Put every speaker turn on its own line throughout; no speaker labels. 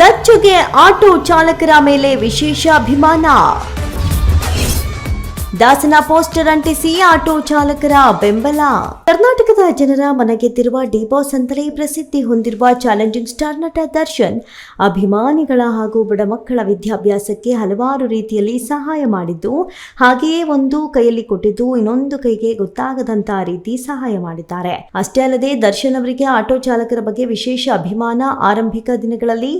ದಚ್ಚುಗೆ auto ಚಾಲಕರ ಮೇಲೆ ವಿಶೇಷ ಅಭಿಮಾನ. ದಾಸನ ಪೋಸ್ಟರ್ ಅಂಟಿಸಿ ಆಟೋ ಚಾಲಕರ ಬೆಂಬಲ. ಕರ್ನಾಟಕದ ಜನರ ಮನಗೆದ್ದಿರುವ ಡಿಬಾಸ್ ಅಂತಲೇ ಪ್ರಸಿದ್ಧಿ ಹೊಂದಿರುವ ಚಾಲೆಂಜಿಂಗ್ ಸ್ಟಾರ್ ನಟ ದರ್ಶನ್, ಅಭಿಮಾನಿಗಳ ಹಾಗೂ ಬಡ ಮಕ್ಕಳ ವಿದ್ಯಾಭ್ಯಾಸಕ್ಕೆ ಹಲವಾರು ರೀತಿಯಲ್ಲಿ ಸಹಾಯ ಮಾಡಿದ್ದು, ಹಾಗೆಯೇ ಒಂದು ಕೈಯಲ್ಲಿ ಕೊಟ್ಟಿದ್ದು ಇನ್ನೊಂದು ಕೈಗೆ ಗೊತ್ತಾಗದಂತಹ ರೀತಿ ಸಹಾಯ ಮಾಡಿದ್ದಾರೆ. ಅಷ್ಟೇ ಅಲ್ಲದೆ ದರ್ಶನ್ ಅವರಿಗೆ ಆಟೋ ಚಾಲಕರ ಬಗ್ಗೆ ವಿಶೇಷ ಅಭಿಮಾನ. ಆರಂಭಿಕ ದಿನಗಳಲ್ಲಿ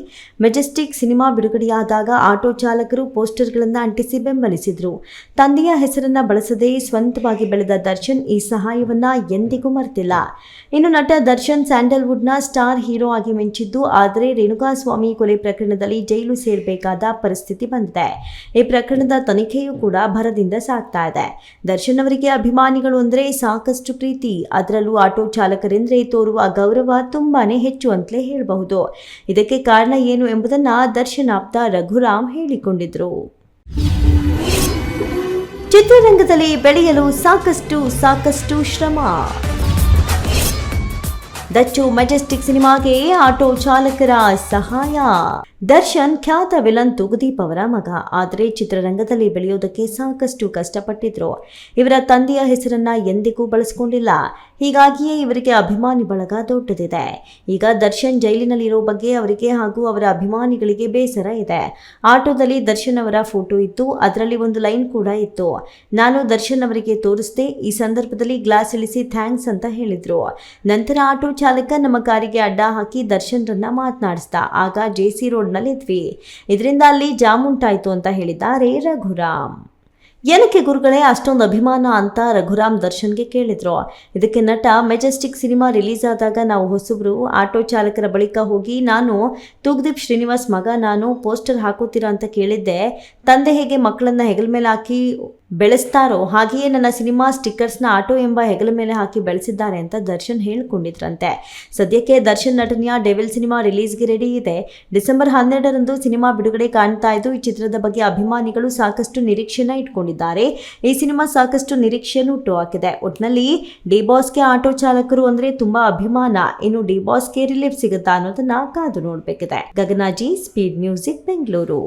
ಮೆಜೆಸ್ಟಿಕ್ ಸಿನಿಮಾ ಬಿಡುಗಡೆಯಾದಾಗ ಆಟೋ ಚಾಲಕರು ಪೋಸ್ಟರ್ಗಳನ್ನು ಅಂಟಿಸಿ ಬೆಂಬಲಿಸಿದ್ರು. ತಂದೆಯ ಹೆಸರನ್ನ ಬಳಸದೆ ಸ್ವಂತವಾಗಿ ಬೆಳೆದ ದರ್ಶನ್ ಈ ಸಹಾಯವನ್ನ ಎಂದಿಗೂ ಮರೆತಿಲ್ಲ. ಇನ್ನು ನಟ ದರ್ಶನ್ ಸ್ಯಾಂಡಲ್ವುಡ್ನ ಸ್ಟಾರ್ ಹೀರೋ ಆಗಿ ಮಿಂಚಿದ್ದು, ಆದರೆ ರೇಣುಕಾಸ್ವಾಮಿ ಕೊಲೆ ಪ್ರಕರಣದಲ್ಲಿ ಜೈಲು ಸೇರಬೇಕಾದ ಪರಿಸ್ಥಿತಿ ಬಂದಿದೆ. ಈ ಪ್ರಕರಣದ ತನಿಖೆಯೂ ಕೂಡ ಭರದಿಂದ ಸಾಗ್ತಾ ಇದೆ. ದರ್ಶನ್ ಅವರಿಗೆ ಅಭಿಮಾನಿಗಳು ಅಂದರೆ ಸಾಕಷ್ಟು ಪ್ರೀತಿ. ಅದರಲ್ಲೂ ಆಟೋ ಚಾಲಕರೆಂದರೆ ತೋರುವ ಗೌರವ ತುಂಬಾನೇ ಹೆಚ್ಚು ಅಂತಲೇ ಹೇಳಬಹುದು. ಇದಕ್ಕೆ ಕಾರಣ ಏನು ಎಂಬುದನ್ನ ದರ್ಶನ್ ಆಪ್ತ ರಘುರಾಮ್ ಹೇಳಿಕೊಂಡಿದ್ರು. ಚಿತ್ರರಂಗದಲ್ಲಿ ಬೆಳೆಯಲು ಸಾಕಷ್ಟು ಸಾಕಷ್ಟು ಶ್ರಮ. ದಚ್ಚು ಮೆಜೆಸ್ಟಿಕ್ ಸಿನಿಮಾಗೆ ಆಟೋ ಚಾಲಕರ ಸಹಾಯ. ದರ್ಶನ್ ಖ್ಯಾತ ವಿಲನ್ ತುಗುದೀಪ್ ಅವರ ಮಗ. ಆದರೆ ಚಿತ್ರರಂಗದಲ್ಲಿ ಬೆಳೆಯೋದಕ್ಕೆ ಸಾಕಷ್ಟು ಕಷ್ಟಪಟ್ಟಿದ್ರು. ಇವರ ತಂದೆಯ ಹೆಸರನ್ನ ಎಂದಿಗೂ ಬಳಸ್ಕೊಂಡಿಲ್ಲ. ಹೀಗಾಗಿಯೇ ಇವರಿಗೆ ಅಭಿಮಾನಿ ಬಳಗ ದೊಡ್ಡದಿದೆ. ಈಗ ದರ್ಶನ್ ಜೈಲಿನಲ್ಲಿರೋ ಬಗ್ಗೆ ಅವರಿಗೆ ಹಾಗೂ ಅವರ ಅಭಿಮಾನಿಗಳಿಗೆ ಬೇಸರ ಇದೆ. ಆಟೋದಲ್ಲಿ ದರ್ಶನ್ ಅವರ ಫೋಟೋ ಇತ್ತು. ಅದರಲ್ಲಿ ಒಂದು ಲೈನ್ ಕೂಡ ಇತ್ತು. ನಾನು ದರ್ಶನ್ ಅವರಿಗೆ ತೋರಿಸ್ದೆ, ಈ ಸಂದರ್ಭದಲ್ಲಿ ಗ್ಲಾಸ್ ಇಳಿಸಿ ಥ್ಯಾಂಕ್ಸ್ ಅಂತ ಹೇಳಿದ್ರು. ನಂತರ ಆಟೋ ಚಾಲಕ ನಮ್ಮ ಕಾರಿಗೆ ಅಡ್ಡ ಹಾಕಿ ದರ್ಶನ್ರನ್ನ ಮಾತನಾಡಿಸ್ದ. ಆಗ ಜೆ ಸಿ ರೋಡ್ನಲ್ಲಿದ್ವಿ ಇದರಿಂದ ಅಲ್ಲಿ ಜಾಮ್ ಉಂಟಾಯಿತು ಅಂತ ಹೇಳಿದ್ದಾರೆ ರಘುರಾಮ್. ಏನಕ್ಕೆ ಗುರುಗಳೇ ಅಷ್ಟೊಂದು ಅಭಿಮಾನ ಅಂತ ರಘುರಾಮ್ ದರ್ಶನ್ಗೆ ಕೇಳಿದ್ರು. ಇದಕ್ಕೆ ನಟ ಮೆಜೆಸ್ಟಿಕ್ ಸಿನಿಮಾ ರಿಲೀಸ್ ಆದಾಗ ನಾವು ಹೊಸಬ್ರು, ಆಟೋ ಚಾಲಕರ ಬಳಿಕ ಹೋಗಿ ನಾನು, ತೂಗ್ದೀಪ್ ಶ್ರೀನಿವಾಸ್ ಮಗ, ನಾನು ಪೋಸ್ಟರ್ ಹಾಕೋತೀರಾ? ಅಂತ ಕೇಳಿದ್ದೆ. ತಂದೆ ಹೇಗೆ ಮಕ್ಕಳನ್ನ ಹೆಗಲ ಮೇಲೆ ಹಾಕಿ ಬೆಳೆಸ್ತಾರೋ ಹಾಗೆಯೇ ನನ್ನ ಸಿನಿಮಾ ಸ್ಟಿಕ್ಕರ್ಸ್ನ ಆಟೋ ಎಂಬ ಹೆಗಲ ಮೇಲೆ ಹಾಕಿ ಬೆಳೆಸಿದ್ದಾರೆ ಅಂತ ದರ್ಶನ್ ಹೇಳಿಕೊಂಡಿದ್ರಂತೆ. ಸದ್ಯಕ್ಕೆ ದರ್ಶನ್ ನಟನೆಯ ಡೆವಿಲ್ ಸಿನಿಮಾ ರಿಲೀಸ್ಗೆ ರೆಡಿ ಇದೆ. ಡಿಸೆಂಬರ್ ಹನ್ನೆರಡರಂದು ಸಿನಿಮಾ ಬಿಡುಗಡೆ ಕಾಣ್ತಾ ಇದ್ದು, ಈ ಚಿತ್ರದ ಬಗ್ಗೆ ಅಭಿಮಾನಿಗಳು ಸಾಕಷ್ಟು ನಿರೀಕ್ಷೆನ ಇಟ್ಕೊಂಡಿದ್ದಾರೆ. ಈ ಸಿನಿಮಾ ಸಾಕಷ್ಟು ನಿರೀಕ್ಷೆಯನ್ನು ಹುಟ್ಟು ಹಾಕಿದೆ ಒಟ್ನಲ್ಲಿ ಡಿ ಬಾಸ್ಗೆ ಆಟೋ ಚಾಲಕರು ಅಂದ್ರೆ ತುಂಬಾ ಅಭಿಮಾನ. ಇನ್ನು ಡಿಬಾಸ್ಗೆ ರಿಲೀಫ್ ಸಿಗುತ್ತಾ ಅನ್ನೋದನ್ನ ಕಾದು ನೋಡಬೇಕಿದೆ. ಗಗನಾಜಿ ಸ್ಪೀಡ್ ಮ್ಯೂಸಿಕ್ ಬೆಂಗಳೂರು